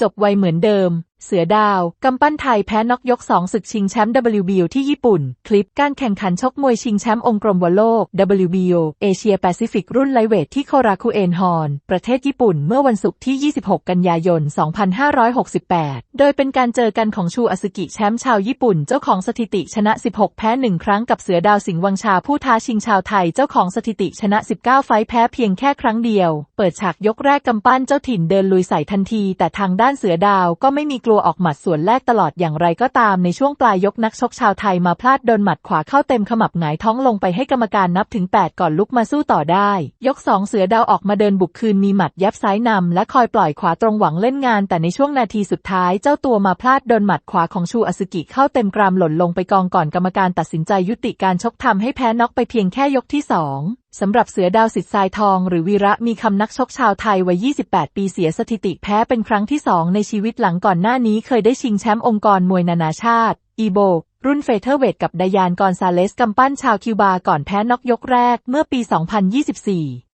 จบไวเหมือนเดิม เสือดาว กำปั้นไทยแพ้น็อกยก 2 ศึกชิงแชมป์ WBO ที่ญี่ปุ่น คลิปการแข่งขันชกมวยชิงแชมป์องค์กรมวโลก WBO เอเชียแปซิฟิกรุ่นไลเวทที่โคราคุเอนฮอน ประเทศญี่ปุ่นเมื่อวันศุกร์ที่ 26 กันยายน 2568 โดยเป็นการเจอกันของชูอาซึกิแชมป์ชาวญี่ปุ่น เจ้าของสถิติชนะ 16 แพ้ 1 ครั้งกับเสือดาวสิงห์วังชาผู้ท้าชิงชาวไทยเจ้าของสถิติชนะ 19 ไฟแพ้เพียงแค่ครั้งเดียว เปิดฉากยกแรกกำปั้นเจ้าถิ่นเดินลุยใส่ทันที แต่ทางด้านเสือดาวก็ไม่มีกลัวออกหมัดส่วนแรกตลอดอย่างไรก็ตามในช่วงปลายยกนักชกชาวไทยมาพลาดโดนหมัดขวาเข้าเต็มขมับหงายท้องลงไปให้กรรมการนับถึง 8 ก่อนลุกมาสู้ต่อได้ ยก2เสือดาวออกมาเดินบุกคืนมีหมัดยับซ้ายนำและคอยปล่อยขวาตรงหวังเล่นงาน แต่ในช่วงนาทีสุดท้ายเจ้าตัวมาพลาดโดนหมัดขวาของชูอสึกิเข้าเต็มกรามหล่นลงไปกองก่อนกรรมการตัดสินใจยุติการชกทำให้แพ้น็อกไปเพียงแค่ยกที่2 สำหรับเสือดาวสิทธิ์ทรายทอง หรือวีระมีคำนักชกชาวไทยวัย 28 ปีเสียสถิติแพ้เป็นครั้งที่สองในชีวิตหลังก่อนหน้านี้เคยได้ชิงแชมป์องค์กรมวยนานาชาติ อีโบ รุ่นเฟเธอร์เวทกับดายานกอนซาเลสกัมปั้นชาวคิวบาก่อนแพ้น็อกยกแรกเมื่อปี 2024